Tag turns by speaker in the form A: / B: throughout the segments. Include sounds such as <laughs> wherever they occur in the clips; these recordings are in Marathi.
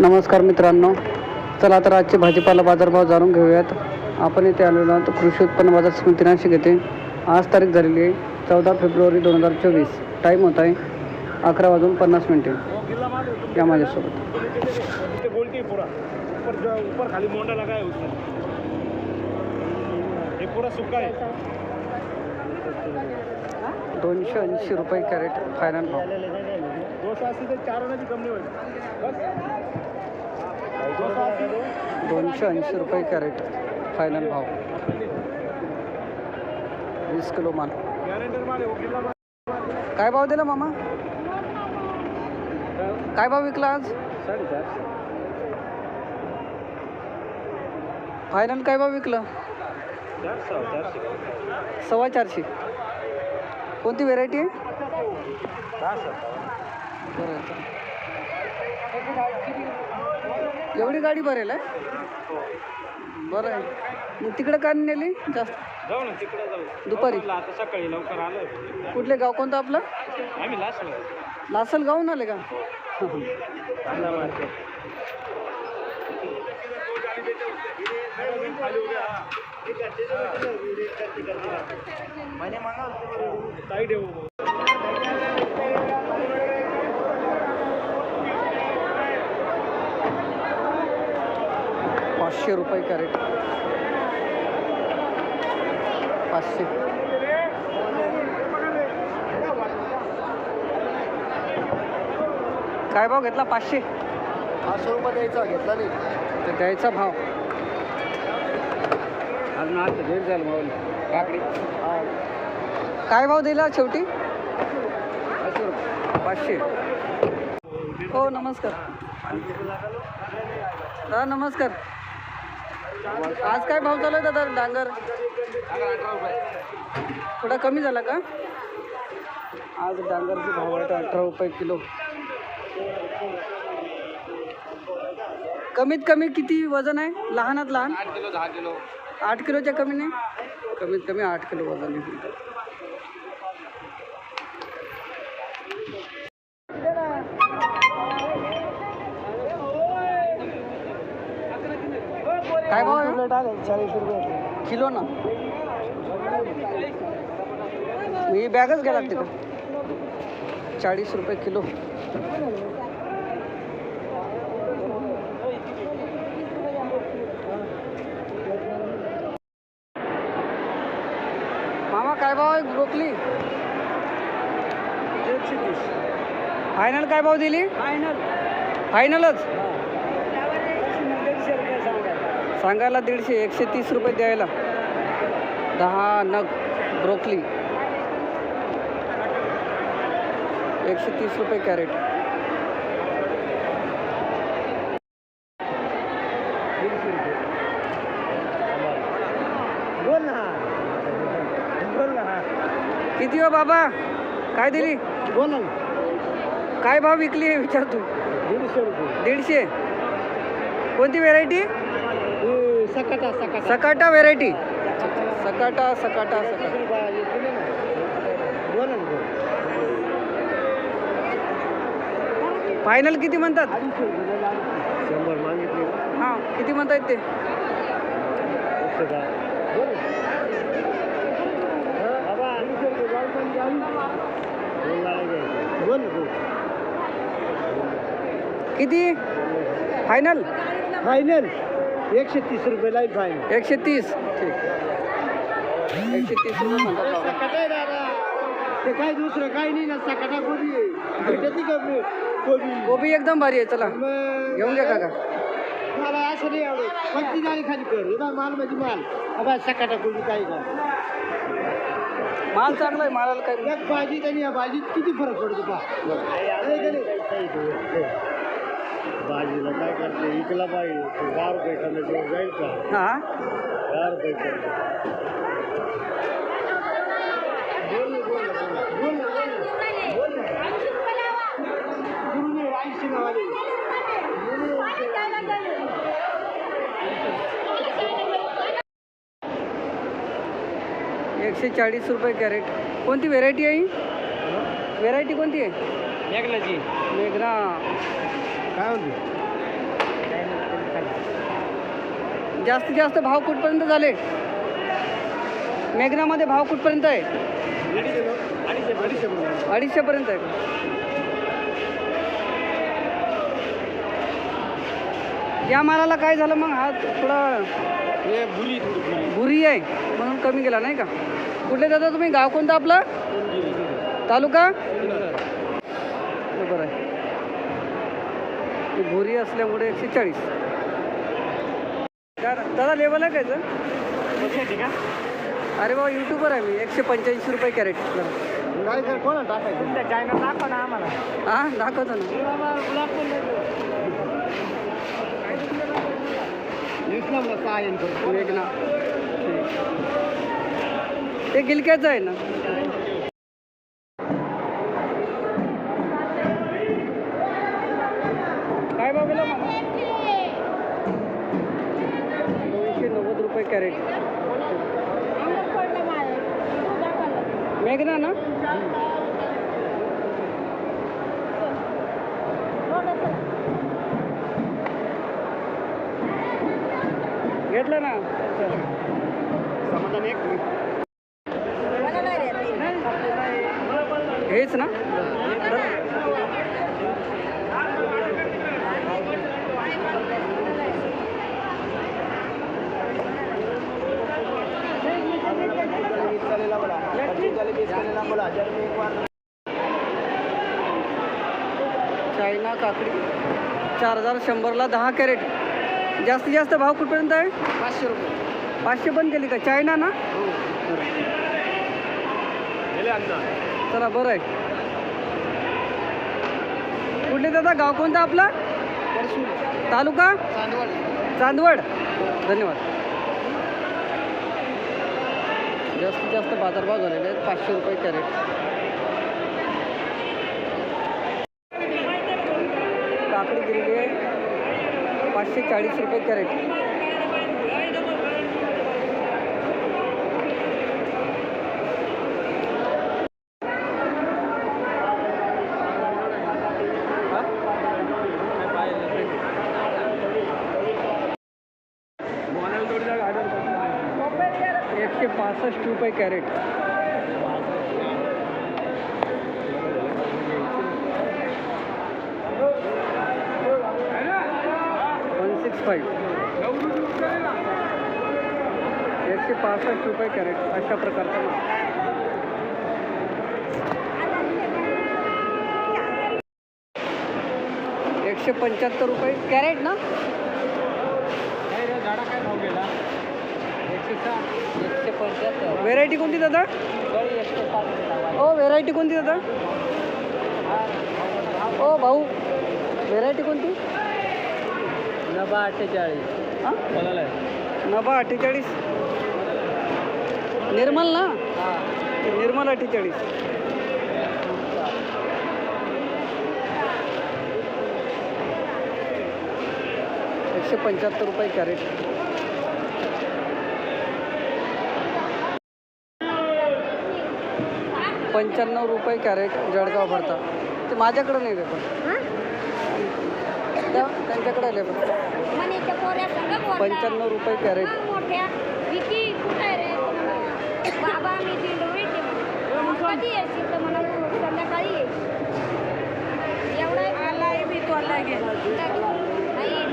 A: नमस्कार मित्रांनो. चला तर आजचे भाजीपाला बाजारभाव जाणून घेऊयात. आपण इथे आलेलो आहोत. कृषी उत्पन्न बाजार समिती नाशिक येथे. आज तारीख झालेली आहे चौदा फेब्रुवारी दोन हजार चोवीस. टाईम होत आहे अकरा वाजून पन्नास मिनटे. या माझ्यासोबत. दोनशे ऐंशी रुपये कॅरेट फायनल भाव. दोनशे ऐंशी रुपये कॅरेट फायनल भाव. वीस किलो माल. काय भाव दिला मामा? काय भाव विकला आज? फायनल काय भाव विकलं? सव्वा चारशे. कोणती व्हेरायटी आहे? बरं. एवढी गाडी भरेल आहे बरं आहे. मग तिकडे का नेली? जास्त.
B: जाऊ ना तिकडे जाऊ.
A: दुपारी.
B: आता सकाळी लवकर आलं
A: कुठले गाव कोणतं आपलं?
B: आम्ही लास्ट
A: लासल गावून आले का? <laughs>
B: मैंने मांगा
A: पाचशे रुपये कॅरेट. पाचशे. काय भाव घेतला? पाचशे?
B: पाचशे रुपये द्यायचा घेतला नाही.
A: तर द्यायचा भाव.
B: भेट झालं काकडी.
A: काय भाव दिला शेवटी?
B: पाचशे रुपये.
A: पाचशे. हो नमस्कार. दादा नमस्कार. आज काय भाव चालू आहे दादा? डांगर? थोडा कमी झाला का? आज डांगरचे भाव आहेत अठरा रुपये किलो. कमीत कमी किती वजन आहे? लहानात लहान?
B: आठ किलो दहा किलो.
A: आठ किलोच्या कमी नाही कमीत कमी आठ किलो वजन आहे. काय भाव आहे?
B: चाळीस रुपये
A: किलो ना. ही बॅगच घ्या लागते का चाळीस रुपये किलो. मामा काय भाव आहे ब्रोकली?
B: एकशे तीस.
A: फायनल काय भाव दिली?
B: फायनल
A: फायनलच सांगायला दीडशे एकशे तीस रुपये द्यायला. दहा नग ब्रोकली. एकशे तीस रुपये कॅरेट. किती हो बाबा? काय दिली?
B: बोल
A: काय भाव विकली विचार तू.
B: दीडशे रुपये.
A: दीडशे? कोणती variety
B: Sakata Sakata.
A: Sakata variety Sakata Sakata final किती म्हणतात?
B: शंभर मागितले.
A: हां किती म्हणतायत ते? किती? फायनल
B: फायनल एकशे तीस रुपये लाइट फायनल
A: एकशे तीस. ठीक एकशे तीस रुपये म्हणतात बाबा.
B: सकाट आहे दादा. ते काय दुसरं काही नाही ना सकाटा कोबी आहे. भेटती का बे- कोबी.
A: कोबी एकदम भारी आहे चला.
B: मग
A: घेऊन घ्या काका.
B: मला असं नाही आवडत. कोणती जाळी खाली कर. हे बघ माल म्हणजे माल. अबा सकाटा कोबी काही का
A: माल चांगला आहे मालाला काय
B: एक भाजीत आणि या भाजीत किती फरक पडतो पा भाजीला काय करते? इकला पाहिजे दहा रुपये खाल्ल्याशिवाय जाईल का?
A: हा?
B: दहा रुपये खाल्ले बोल ना बोल ना. बोल ना बोल ना. बोल ना. गुरुने ऐंशी नावाले.
A: एकशे चाळीस रुपये कॅरेट. कोणती व्हेरायटी आहे व्हेरायटी कोणती आहे?
B: मेघलाजी
A: मेघना.
B: काय म्हणते
A: जास्तीत जास्त भाव कुठपर्यंत झाले? मेघनामध्ये भाव कुठपर्यंत आहे? अडीचशेपर्यंत आहे का? या मालाला काय झालं मग? हा थोडा
C: भुरी
A: आहे म्हणून कमी गेला नाही का? कुठले दादा तुम्ही? गाव कोणतं आपलं? तालुका? बरोबर आहे भुरी असल्यामुळे एकशे चाळीस. दादा लेवल आहे कायचं अरे बाबा युट्यूबर आहे मी. एकशे पंच्याऐंशी रुपये कॅरेट.
C: काय कोणा टाकायचं? दाखवा ना आम्हाला.
A: हां दाखवतो ना.
C: करतो.
A: मेघना ते गिलक्याचं आहे ना. कॅरेट मेघना ना? घेतलं ना?
C: समाधान एक
A: हेच ना? चायना काकडी. चार हजार शंभरला दहा कॅरेट. जास्तीत जास्त भाव कुठपर्यंत आहे?
C: पाचशे रुपये.
A: पाचशे पण केली का? चायना ना? चला बरं आहे. कुठले दादा? गाव कोणतं आपला? तालुका?
C: चांदवड.
A: चांदवड. धन्यवाद. जास्तीत जास्त बाजारभाव झालेले आहेत पाचशे रुपये कॅरेट. काकडी गेलेली आहे पाचशे चाळीस रुपये कॅरेट. एकशे पासष्ट रुपये कॅरेट. वन सिक्स फाईव्ह एकशे पासष्ट रुपये कॅरेट अशा प्रकारचा माल. एकशे पंच्याहत्तर रुपये. कॅरेट ना?
C: झाडा काय भाव गेला?
A: एकशे पंच्याहत्तर व्हेरायटी कोणती दादा? हो व्हेरायटी कोणती दादा? हो भाऊ व्हेरायटी कोणती?
C: नबा अठ्ठेचाळीस.
A: हां? नभा अठ्ठेचाळीस. निर्मल ना? निर्मल अठ्ठेचाळीस. एकशे पंच्याहत्तर रुपये कॅरेट. पंच्याण्णव रुपये कॅरेट जळगाव भरता. ते माझ्याकडं नाही पेपर त्या त्यांच्याकडे आले पण. पंच्याण्णव रुपये कॅरेट.
B: रे?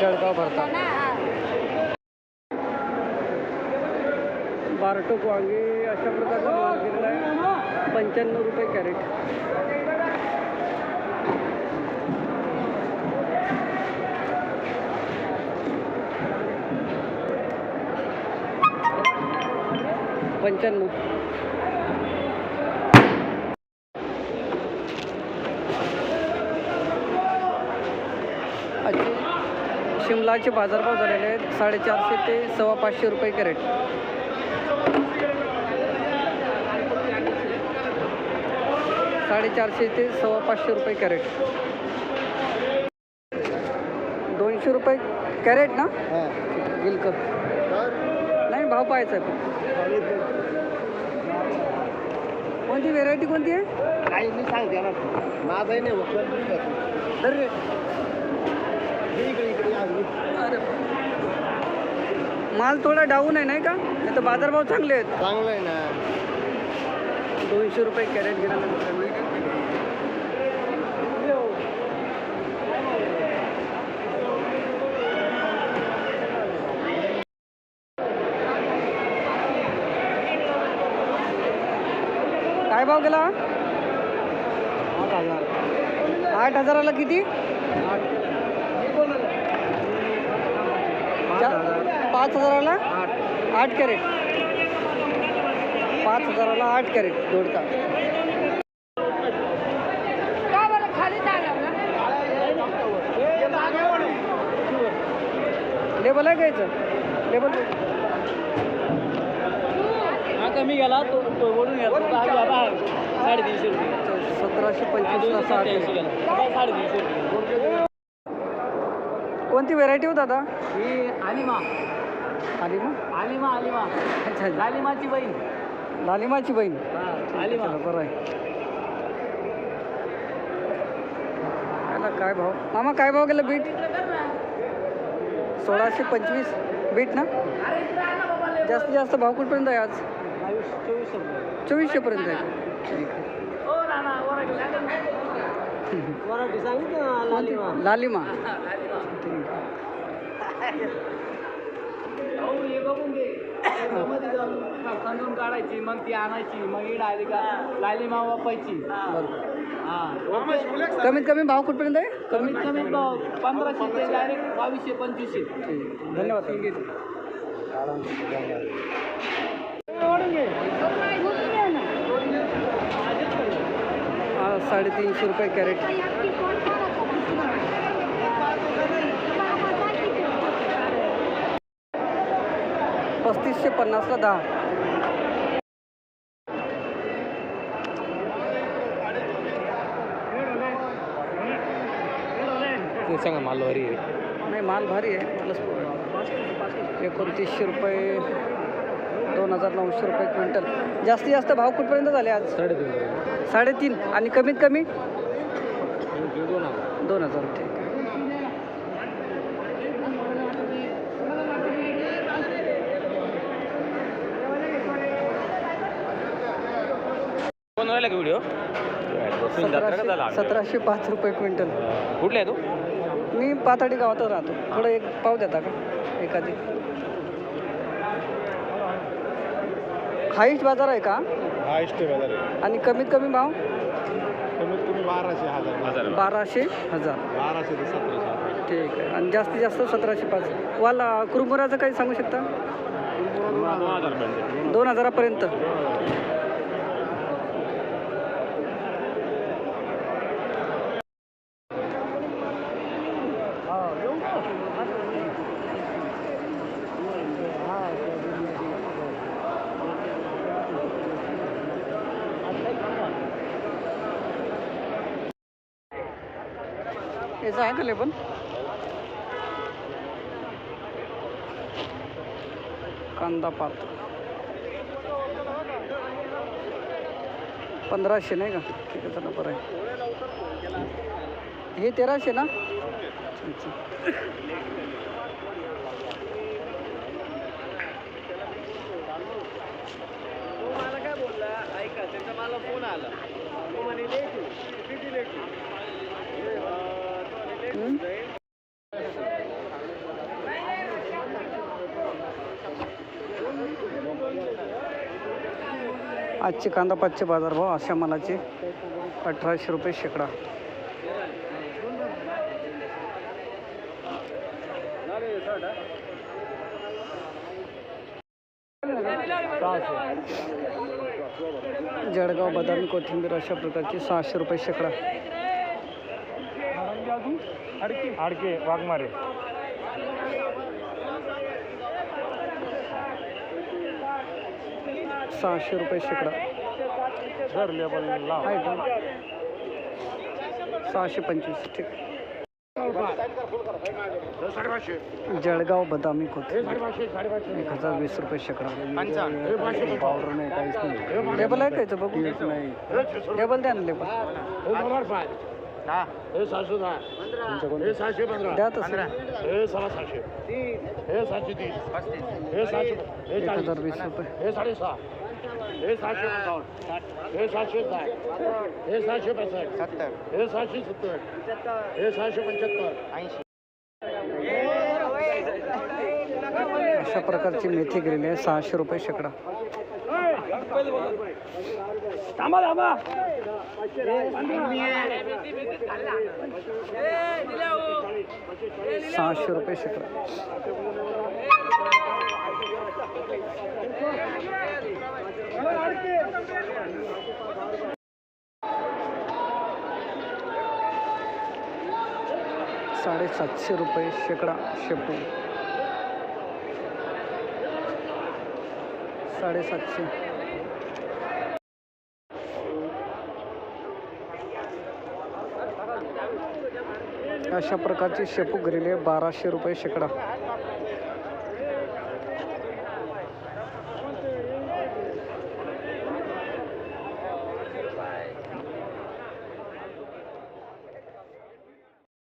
A: जळगाव भरता.
B: ना.
A: बारटोक वांगे अशा प्रकारचा पंच्याण्णव रुपये कॅरेट. पंच्याण्णव. शिमलाचे बाजारभाव झालेले आहेत साडेचारशे ते सव्वा पाचशे रुपये कॅरेट. साडेचारशे ते सव्वा पाचशे रुपये कॅरेट. दोनशे रुपये कॅरेट ना? गिलक नाही भाव पाहायचा आहे. कोणती व्हेरायटी कोणती आहे?
C: काही मी सांगते ना. माझाही नाही होत
A: रे माल थोडा डाऊन आहे नाही का? नाही तर बाजारभाव चांगले आहेत.
C: चांगलं आहे ना.
A: दोनशे रुपये कॅरेट मित्रांनो. काय भाव गेला?
C: आठ हजार
A: आठ. हजाराला किती पाच हजाराला?
C: आठ.
A: आठ कॅरेट. पाच हजाराला आठ कॅरेट दोडका
B: का बरं खाली जागा ना?
A: लेबल आहे का याचं? लेबल
C: हा कमी गेला तो तो ओढून गेला साडेतीनशे रुपये.
A: सतराशे कॅरेट
C: साडेतीनशे रुपये.
A: कोणती व्हेरायटी हो दादा?
C: ही आलिमा. आलिमा? आलिमा
A: अच्छा अच्छा.
C: आलिमाची बहीण.
A: लालिमाची बहीण. बरं आहे. याला काय भाव? मामा काय भाव गेला बीट? सोळाशे पंचवीस. बीट ना? जास्तीत जास्त भाव कुठपर्यंत आहे आज? चोवीसशेपर्यंत आहे. ठीक आहे.
C: लालिमा.
A: लालिमा. ठीक
C: जाऊन खंडून काढायची मग ती आणायची मग इड आली का लालिमा वापायची.
A: बरं
C: हा.
A: कमीत कमी भाव कुठपर्यंत आहे?
C: कमीत कमी भाव पंधराशे ते डायरेक्ट बावीसशे पंचवीसशे.
A: ठीक धन्यवाद. हा साडेतीनशे रुपये कॅरेट. पस्तीसशे पन्नासला दहा.
C: सांगा मालवारी
A: नाही माल भारी आहे. एकोणतीसशे रुपये दोन हजार नऊशे रुपये क्विंटल. जास्तीत जास्त भाव कुठपर्यंत झाले आज?
C: साडेतीन
A: साडेतीन. आणि कमीत कमी?
C: दोन हजार. राहिला का व्हिडिओ
A: सतराशे सतराशे पाच रुपये क्विंटल.
C: कुठले आहे तू?
A: मी पाथर्डी गावातच राहतो. थोडं एक पाव देता का? एखादी. हाईस्ट बाजार आहे का?
D: हा इष्ट बाजार आहे.
A: आणि कमीत कमी भाव?
D: कमीत कमी बाराशे हजार. हजार
A: बाराशे हजार.
D: बाराशे ते सतराशे हजार.
A: ठीक आहे. आणि जास्तीत जास्त सतराशे पाच. वाला कुरुमुराचं काही सांगू शकता?
D: दोन हजार पाहिजे.
A: दोन हजारापर्यंत. याचं आहे का कांदा पात. पंधराशे नाही का? ठीक आहे चला बरं आहे. हे तेराशे ना?
C: मला काय बोलला ऐका त्याचा मला फोन आला
A: आजचे कांदा पाचचे बाजारभाव अशा मालाचे अठराशे रुपये शेकडा. जळगाव बदामी कोथिंबीर अशा प्रकारची सहाशे रुपये शेकडा.
D: आडके वाघमारे.
A: सहाशे रुपये शेकडा.
D: सर लेबल लाव
A: आहे का? सहाशे पंचवीस ठीक. जळगाव बदामी
D: साडेपाचशे
A: एक हजार वीस रुपये शेकडा. पावडर नाही काहीच नाही. टेबल आहे का बघू नाही. टेबल द्या ना लेबल
D: हे सातशे दहा हे सहाशे पंधरा.
A: द्या तसं.
D: हे सव्वा सहाशे. हे सातशे तीस हे सहाशे हे
A: एक
D: चाळीस
A: हजार वीस रुपये.
D: हे साडेसहा. हे सहाशे पंचावन्न. हे सहाशे साठ. हे सहाशे पासष्ट. सत्तर. हे सहाशे सत्तर. हे सहाशे पंच्याहत्तर. ऐंशी.
A: अशा प्रकारची मेथी गेलेली आहे. सहाशे रुपये शेकडा.
C: थांबा थांबा
A: सहाशे रुपये शेकडा साडेसातशे रुपये शेकडा शेपू. साडेसातशे. अशा प्रकारची शेपू गेलेली बाराशे रुपये शेकडा.